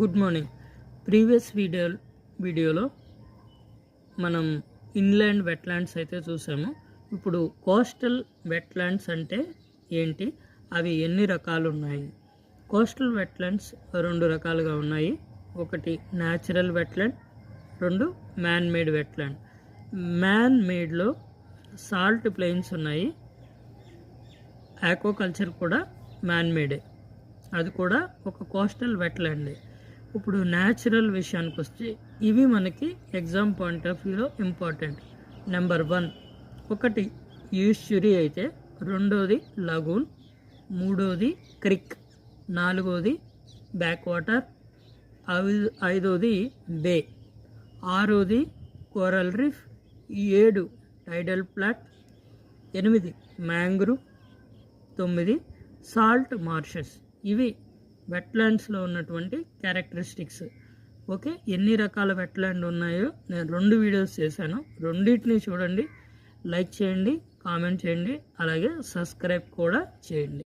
Good morning previous video వీడియోలో మనం inland wetlands అయితే చూసాము. ఇప్పుడు కోస్టల్ వెట్లాండ్స్ అంటే ఏంటి? అవి ఎన్ని రకాలు ఉన్నాయి? కోస్టల్ వెట్లాండ్స్ రెండు రకాలుగా ఉన్నాయి. ఒకటి న్యాచురల్ వెట్లాండ్ రెండు మ్యాన్ మేడ్ వెట్లాండ్ మ్యాన్ మేడ్లో సాల్ట్ ప్లెయిన్స్ ఉన్నాయి. ఆక్వాకల్చర్ కూడా మ్యాన్ మేడే అది కూడా ఒక కోస్టల్ వెట్లాండే ఇప్పుడు న్యాచురల్ విషయానికి వస్తే ఇవి మనకి ఎగ్జామ్ పాయింట్ ఆఫ్ వ్యూలో ఇంపార్టెంట్ నెంబర్ వన్ ఒకటి యూస్చురీ అయితే రెండోది లగూన్ మూడోది క్రిక్ నాలుగోది బ్యాక్ వాటర్ ఐ- ఐదోది బే ఆరోది కోరల్ రీఫ్ ఏడు టైడల్ ప్లాట్ ఎనిమిది మ్యాంగ్రూవ్ తొమ్మిది సాల్ట్ మార్షెస్ ఇవి వెట్లాండ్స్లో ఉన్నటువంటి క్యారెక్టరిస్టిక్స్ ఓకే ఎన్ని రకాల వెట్లాండ్ ఉన్నాయో నేను రెండు వీడియోస్ చేశాను. రెండింటిని చూడండి లైక్ చేయండి కామెంట్ చేయండి అలాగే సబ్స్క్రైబ్ కూడా చేయండి.